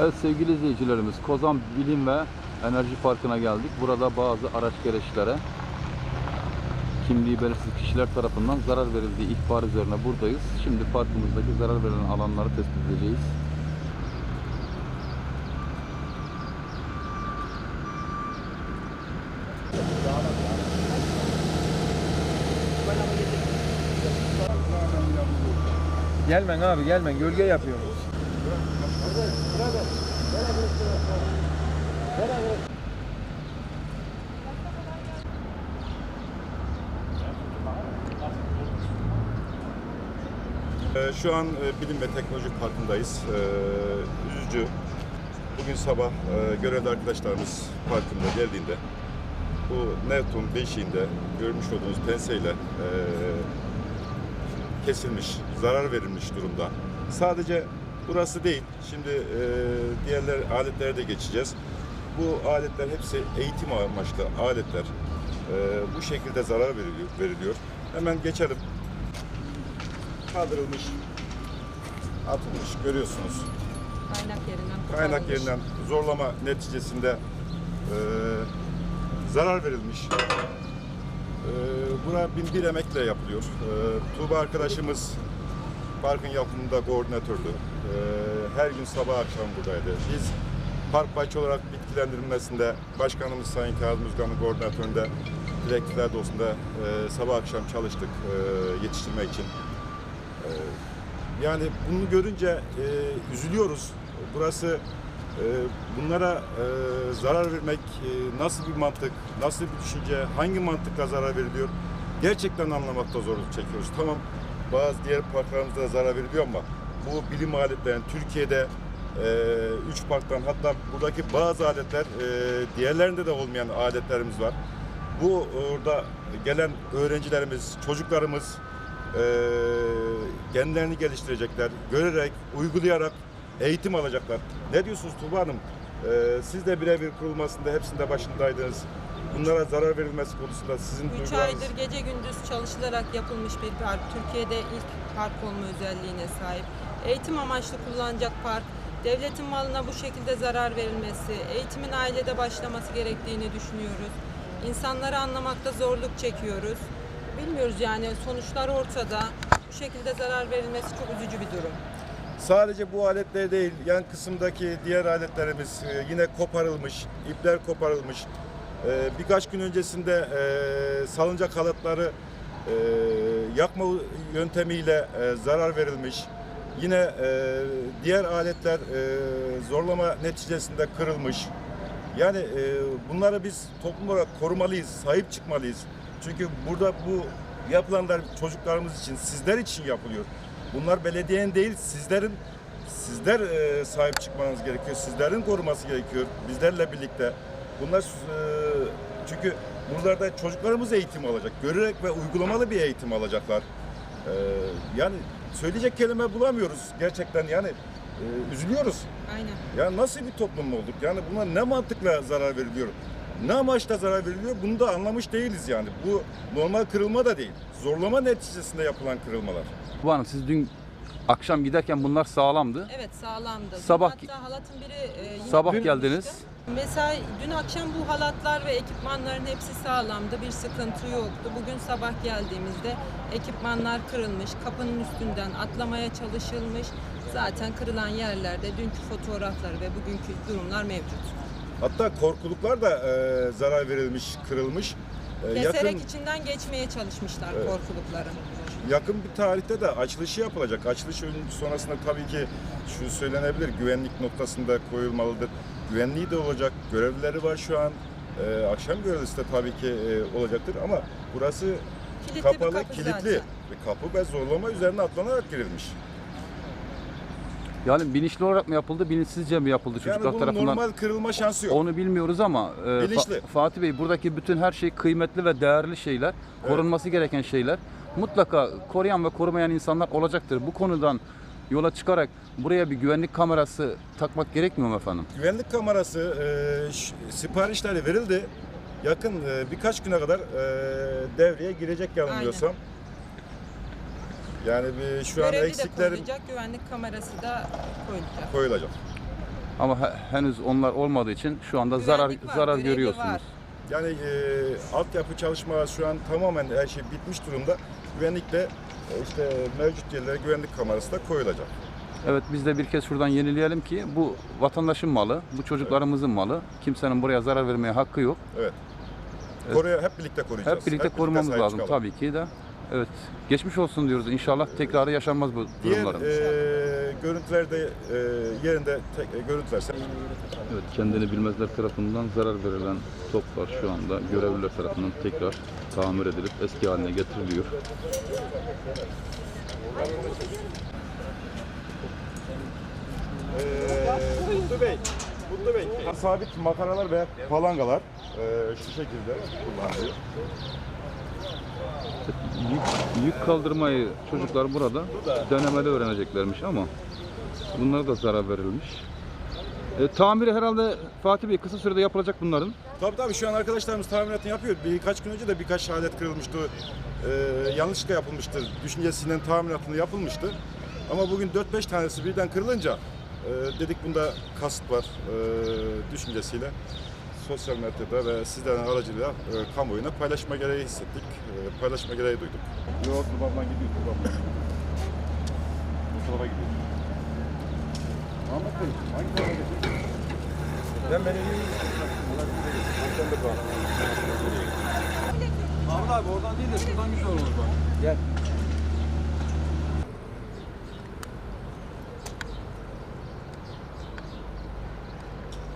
Evet sevgili izleyicilerimiz Kozan Bilim ve Enerji Parkı'na geldik. Burada bazı araç gereçlere kimliği belirsiz kişiler tarafından zarar verildiği ihbar üzerine buradayız. Şimdi parkımızdaki zarar verilen alanları tespit edeceğiz. Gelmen abi gelmen gölge yapıyoruz. Ee, Şu an e, Bilim ve Teknoloji Parkı'ndayız. Ee, Üzücü. Bugün sabah e, görevli arkadaşlarımız parkımda geldiğinde bu Neptun beşiğinde görmüş olduğunuz penseyle e, kesilmiş, zarar verilmiş durumda. Sadece burası değil, şimdi e, diğerler aletlere de geçeceğiz. Bu aletler hepsi eğitim amaçlı aletler. E, bu şekilde zarar veriliyor. veriliyor. Hemen geçelim kaldırılmış, atılmış görüyorsunuz. Kaynak yerinden Kaynak koparılmış. yerinden zorlama neticesinde e, zarar verilmiş. E, buna bin bir emekle yapılıyor. E, Tuğba arkadaşımız parkın yapımında koordinatördü. E, her gün sabah akşam buradaydı. Biz park bahçe olarak bitkilendirilmesinde başkanımız Sayın Kazım Uzgan'ın koordinatöründe direktifler dosunda e, sabah akşam çalıştık e, yetiştirmek için. Yani bunu görünce e, üzülüyoruz. Burası e, bunlara e, zarar vermek e, nasıl bir mantık, nasıl bir düşünce, hangi mantıkla zarar veriliyor? Gerçekten anlamakta zorluk çekiyoruz. Tamam bazı diğer parklarımızda da zarar veriliyor ama bu bilim aletlerin Türkiye'de e, üç parktan hatta buradaki bazı aletler e, diğerlerinde de olmayan aletlerimiz var. Bu orada gelen öğrencilerimiz, çocuklarımız e, kendilerini geliştirecekler. Görerek, uygulayarak eğitim alacaklar. Ne diyorsunuz Tuğba Hanım? E, siz de birebir kurulmasında hepsinde başındaydınız. Bunlara zarar verilmesi konusunda sizin 3 duygularınız... aydır gece gündüz çalışılarak yapılmış bir park. Türkiye'de ilk park olma özelliğine sahip. Eğitim amaçlı kullanacak park. Devletin malına bu şekilde zarar verilmesi, eğitimin ailede başlaması gerektiğini düşünüyoruz. İnsanları anlamakta zorluk çekiyoruz. Bilmiyoruz yani sonuçlar ortada. Bu şekilde zarar verilmesi çok üzücü bir durum. Sadece bu aletler değil, yan kısımdaki diğer aletlerimiz e, yine koparılmış, ipler koparılmış. E, birkaç gün öncesinde e, salıncak halatları e, yakma yöntemiyle e, zarar verilmiş. Yine diğer aletler zorlama neticesinde kırılmış. Yani e, bunları biz toplum olarak korumalıyız, sahip çıkmalıyız. Çünkü burada bu yapılanlar çocuklarımız için, sizler için yapılıyor. Bunlar belediyenin değil, sizlerin sizler sahip çıkmanız gerekiyor. Sizlerin koruması gerekiyor bizlerle birlikte. Bunlar e, çünkü buralarda çocuklarımız eğitim alacak. Görerek ve uygulamalı bir eğitim alacaklar. E, yani söyleyecek kelime bulamıyoruz gerçekten yani e, üzülüyoruz. Aynen. Ya nasıl bir toplum olduk? Yani buna ne mantıkla zarar veriliyor? Ne amaçla zarar veriliyor? Bunu da anlamış değiliz yani. Bu normal kırılma da değil. Zorlama neticesinde yapılan kırılmalar. Bu hanım siz dün akşam giderken bunlar sağlamdı. Evet sağlamdı. Sabah- hatta halatın biri e, Sabah geldiniz. Mesela dün akşam bu halatlar ve ekipmanların hepsi sağlamdı. Bir sıkıntı yoktu. Bugün sabah geldiğimizde ekipmanlar kırılmış. Kapının üstünden atlamaya çalışılmış. Zaten kırılan yerlerde dünkü fotoğrafları ve bugünkü durumlar mevcut. Hatta korkuluklar da e, zarar verilmiş, kırılmış. E, Keserek yakın, içinden geçmeye çalışmışlar Evet. korkulukların. Yakın bir tarihte de açılışı yapılacak. Açılış ön- sonrasında tabii ki şu söylenebilir, güvenlik noktasında koyulmalıdır. Güvenliği de olacak, görevlileri var şu an. E, akşam görevlisi de tabii ki e, olacaktır ama burası Kilitli bir kapalı, kapı kilitli zaten. kapı ve zorlama üzerine atlanarak girilmiş. Yani bilinçli olarak mı yapıldı, bilinçsizce mi yapıldı çocuklar yani tarafından? normal kırılma şansı yok. Onu bilmiyoruz ama e, Fa-. Fatih Bey buradaki bütün her şey kıymetli ve değerli şeyler, korunması gereken şeyler. Mutlaka koruyan ve korumayan insanlar olacaktır. Bu konudan yola çıkarak buraya bir güvenlik kamerası takmak gerekmiyor mu efendim? Güvenlik kamerası e, siparişleri verildi. Yakın e, birkaç güne kadar e, devreye girecek yanılmıyorsam. Yani bir, şu an Görevli de koyulacak, güvenlik kamerası da koyulacak. koyulacak. Ama he- henüz onlar olmadığı için şu anda zarar Güvenlik var, zarar görevi görüyorsunuz. var. Yani e, altyapı çalışmaları şu an tamamen her şey bitmiş durumda. Güvenlikle e, işte mevcut yerlere güvenlik kamerası da koyulacak. Evet biz de bir kez şuradan yenileyelim ki bu vatandaşın malı, bu çocuklarımızın malı. Kimsenin buraya zarar vermeye hakkı yok. Evet. Evet. Koruya hep birlikte koruyacağız. Hep birlikte korumamız sahip lazım çıkalım. tabii ki de. Evet. Geçmiş olsun diyoruz. İnşallah tekrarı yaşanmaz bu Diğer durumların. E, görüntülerde e, yerinde tek, e, görüntülerse Evet, kendini bilmezler tarafından zarar verilen toplar şu anda görevliler tarafından tekrar tamir edilip eski haline getiriliyor. Mutlu Bey, Mutlu Bey. Sabit makaralar ve palangalar e, şu şekilde kullanılıyor. Yük, yük kaldırmayı çocuklar burada denemede öğreneceklermiş ama bunlara da zarar verilmiş. E, tamiri herhalde Fatih Bey kısa sürede yapılacak bunların. Tabii tabii şu an arkadaşlarımız tamiratını yapıyor. Birkaç gün önce de birkaç alet kırılmıştı. Ee, yanlışlıkla yapılmıştır. Düşüncesiyle tamiratını yapılmıştı. Ama bugün 4-5 tanesi birden kırılınca e, dedik bunda kasıt var e, düşüncesiyle sosyal medyada ve sizlerin aracılığıyla e, kamuoyuna paylaşma gereği hissettik. E, paylaşma gereği duyduk. Yok, babamdan gidiyor, babamdan. Bu tarafa gidiyor. Ahmet Bey, hangi tarafa gidiyor? Ben beni Sen de kal. Ahmet abi oradan değil de şuradan güzel olur bak. Gel.